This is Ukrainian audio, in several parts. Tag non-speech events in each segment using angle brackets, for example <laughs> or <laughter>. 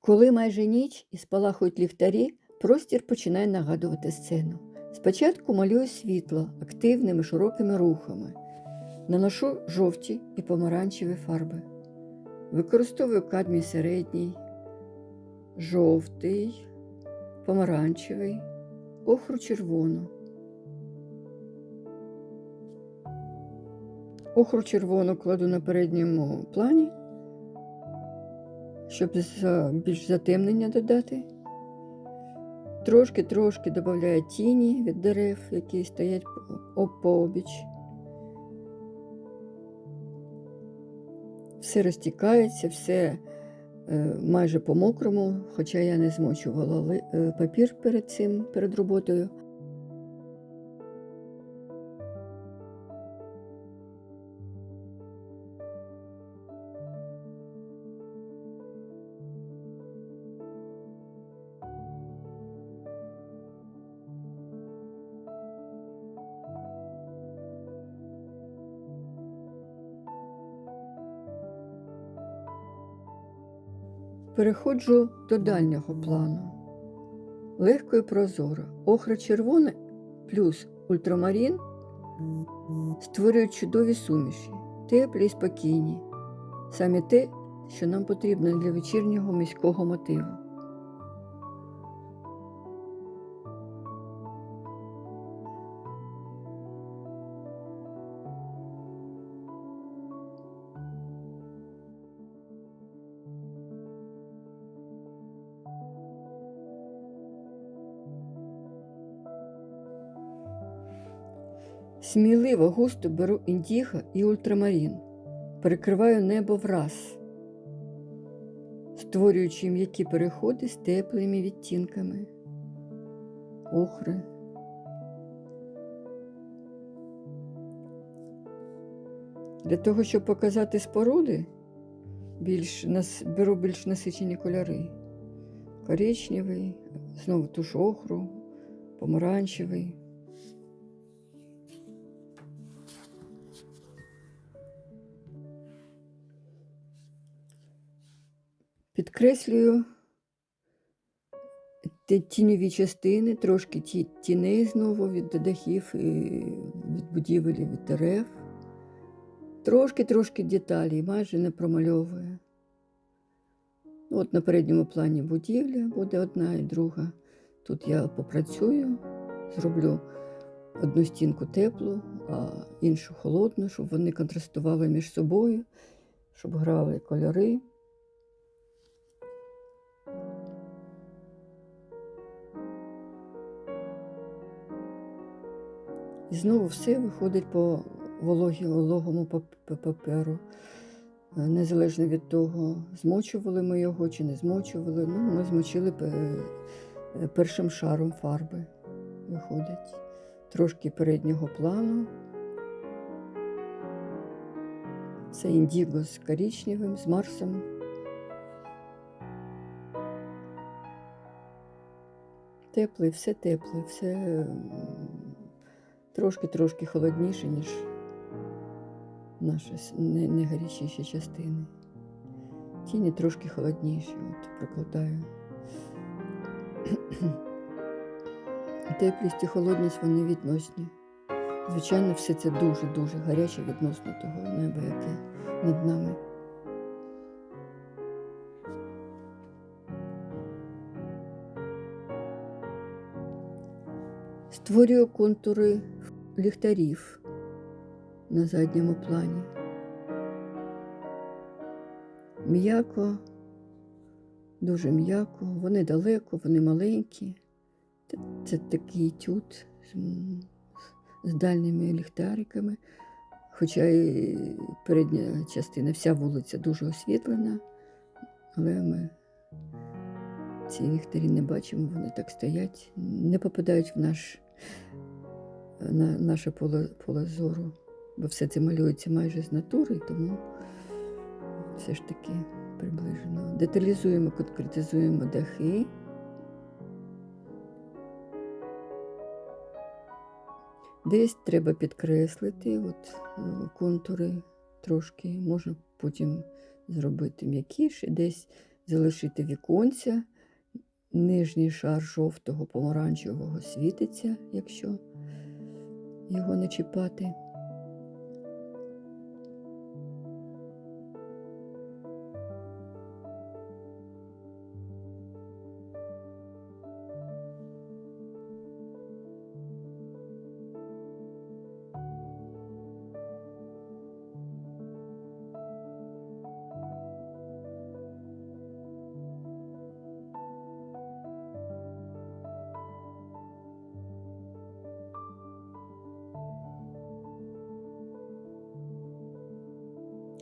Коли майже ніч і спалахують ліхтарі, простір починає нагадувати сцену. Спочатку малюю світло активними широкими рухами, наношу жовті і помаранчеві фарби. Використовую кадмій середній, жовтий, помаранчевий, охру червону. Охру червону кладу на передньому плані, щоб за- більш затемнення додати. Трошки-трошки додаю тіні від дерев, які стоять по- об- пообіч. Все розтікається, все е, майже по-мокрому, хоча я не змочувала е, папір перед цим, перед роботою. Переходжу до дальнього плану. Легко і прозоро. Охра червоне плюс ультрамарін створюють чудові суміші, теплі і спокійні. Саме те, що нам потрібно для вечірнього міського мотиву. Сміливо густо беру індіго і ультрамарін, перекриваю небо враз, створюючи м'які переходи з теплими відтінками, охри. Для того, щоб показати споруди, більш, нас, беру більш насичені кольори. Коричневий, знову ту ж охру, помаранчевий. Підкреслюю тіньові частини, трошки ті, тіней знову від дахів, і від будівель, і від дерев. Трошки-трошки деталі, майже не промальовує. От на передньому плані будівля буде одна і друга. Тут я попрацюю, зроблю одну стінку теплу, а іншу холодну, щоб вони контрастували між собою, щоб грали кольори. І знову все виходить по вологі, вологому паперу. Е, Незалежно від того, змочували ми його чи не змочували. Ну, ми змочили е, першим шаром фарби. Виходить. Трошки переднього плану. Це індіго з коричневим, з Марсом. Теплий, все тепле, все трошки-трошки холодніше, ніж наші не частини. Тіні трошки холодніші, от прикладаю. <clears throat> Теплість і холодність вони відносні. Звичайно, все це дуже-дуже гаряче відносно того неба, яке над нами. Створюю контури ліхтарів на задньому плані. М'яко, дуже м'яко, вони далеко, вони маленькі. Це, такий тют з дальніми ліхтариками. Хоча і передня частина, вся вулиця дуже освітлена, але ми ці ліхтарі не бачимо, вони так стоять, не попадають в наш, на наше поле, поле зору, бо все це малюється майже з натури, тому все ж таки приближено. Деталізуємо, конкретизуємо дахи. Десь треба підкреслити от, е, контури трошки, можна потім зробити м'якіше, десь залишити віконця. Нижній шар жовтого помаранчевого світиться, якщо його не чіпати.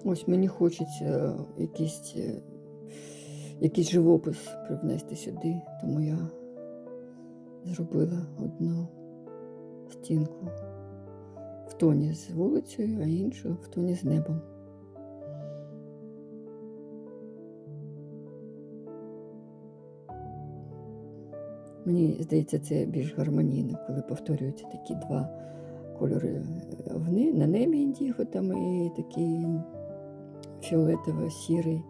Ось мені хочеться якийсь, е, якийсь живопис привнести сюди, тому я зробила одну стінку в тоні з вулицею, а іншу в тоні з небом. Мені здається, це більш гармонійно, коли повторюються такі два кольори е, на небі індіго там і такий фіолетово-сірий.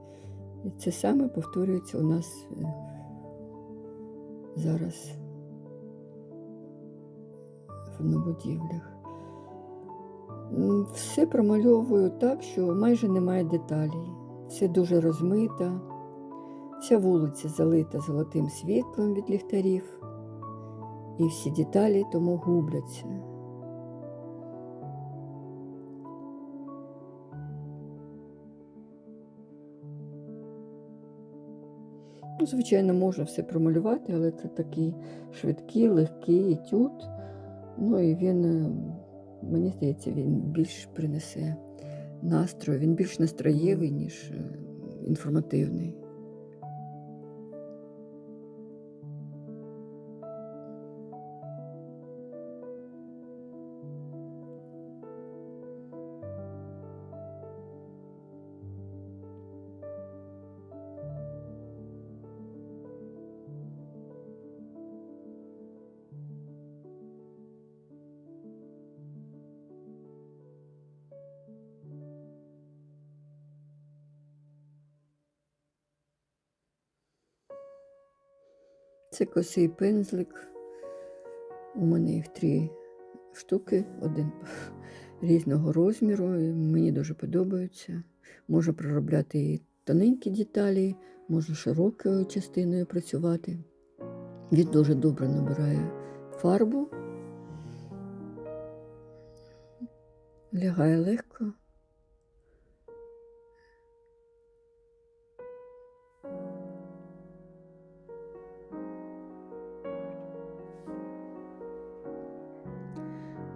І це саме повторюється у нас е, зараз на будівлях. М, Все промальовую так, що майже немає деталей. Все дуже розмито. Вся вулиця залита золотим світлом від ліхтарів, і всі деталі тому губляться. Ну, звичайно, можна все промалювати, але це такий швидкий, легкий етюд. Ну і він, е, мені здається, він більш принесе настрою, він більш настроєвий, ніж е, інформативний. Це косий пензлик. У мене їх три штуки, один <laughs> різного розміру. Мені дуже подобаються. Можна проробляти і тоненькі деталі, можна широкою частиною працювати. Він дуже добре набирає фарбу, лягає легко.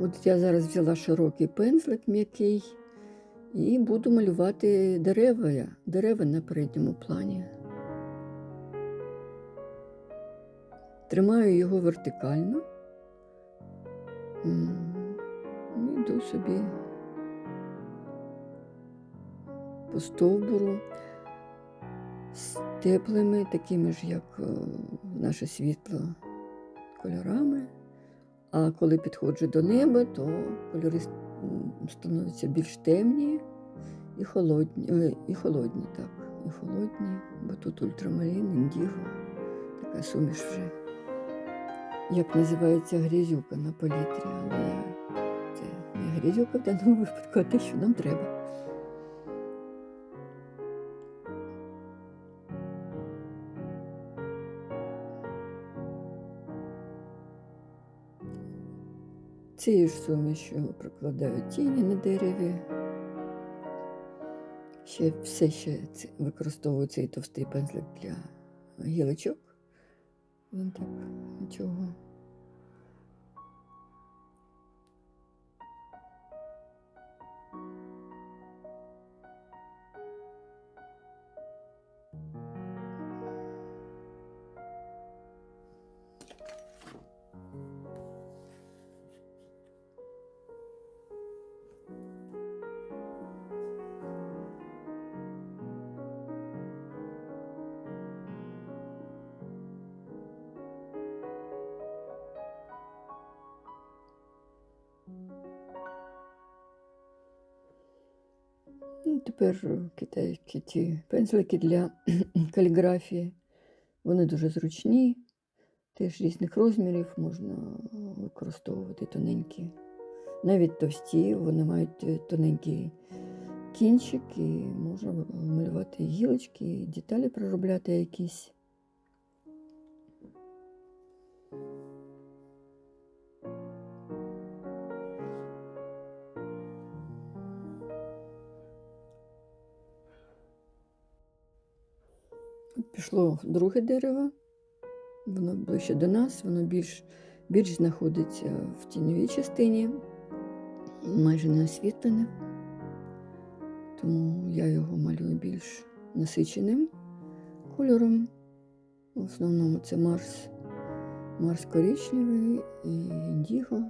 От я зараз взяла широкий пензлик м'який і буду малювати дерева, дерева на передньому плані. Тримаю його вертикально. І Йду собі по стовбуру з теплими, такими ж, як е, наше світло, кольорами. А коли підходжу до неба, то кольори становляться більш темні і холодні, е, і холодні, так, і холодні, бо тут ультрамарин, індіго, така суміш вже. Як називається грязюка на політрі, але це не грязюка в даному випадку, а те, що нам треба. Цією ж сумішю прокладаю тіні на дереві. Ще все ще використовую цей товстий пензлик для гілочок. Він так нічого. Ну, тепер китайські ті пензлики для <clears throat> каліграфії. Вони дуже зручні, теж різних розмірів можна використовувати тоненькі. Навіть товсті, вони мають е, тоненький кінчик і можна малювати гілочки, деталі проробляти якісь. Пішло друге дерево, воно ближче до нас, воно більш, більш знаходиться в тіньовій частині, майже не освітлене. Тому я його малюю більш насиченим кольором. В основному це Марс, Марс коричневий і індіго.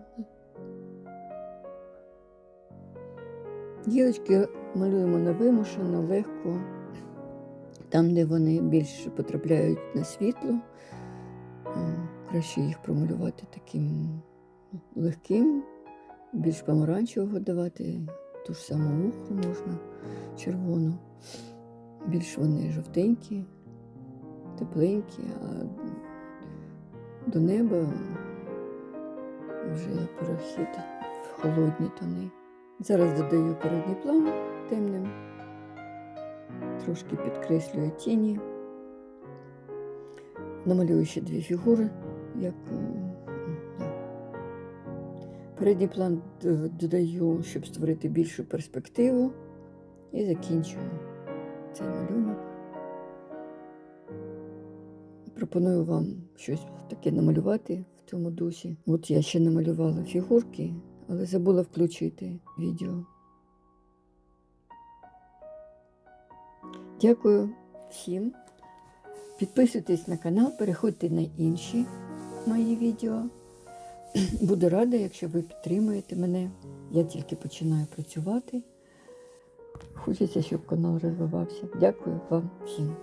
Гілочки малюємо невимушено, легко. Там, де вони більше потрапляють на світло, краще їх промалювати таким легким, більш помаранчевого давати, ту ж саму охру можна червону. Більш вони жовтенькі, тепленькі, а до неба вже перехід в холодні тони. Зараз додаю передній план темним трошки підкреслюю тіні. Намалюю ще дві фігури, як е, передній план додаю, щоб створити більшу перспективу, і закінчую цей малюнок. Пропоную вам щось таке намалювати в цьому дусі. От я ще намалювала фігурки, але забула включити відео. Дякую всім. Підписуйтесь на канал, переходьте на інші мої відео. <clears throat> Буду рада, якщо ви підтримуєте мене. Я тільки починаю працювати. Хочеться, щоб канал розвивався. Дякую вам всім.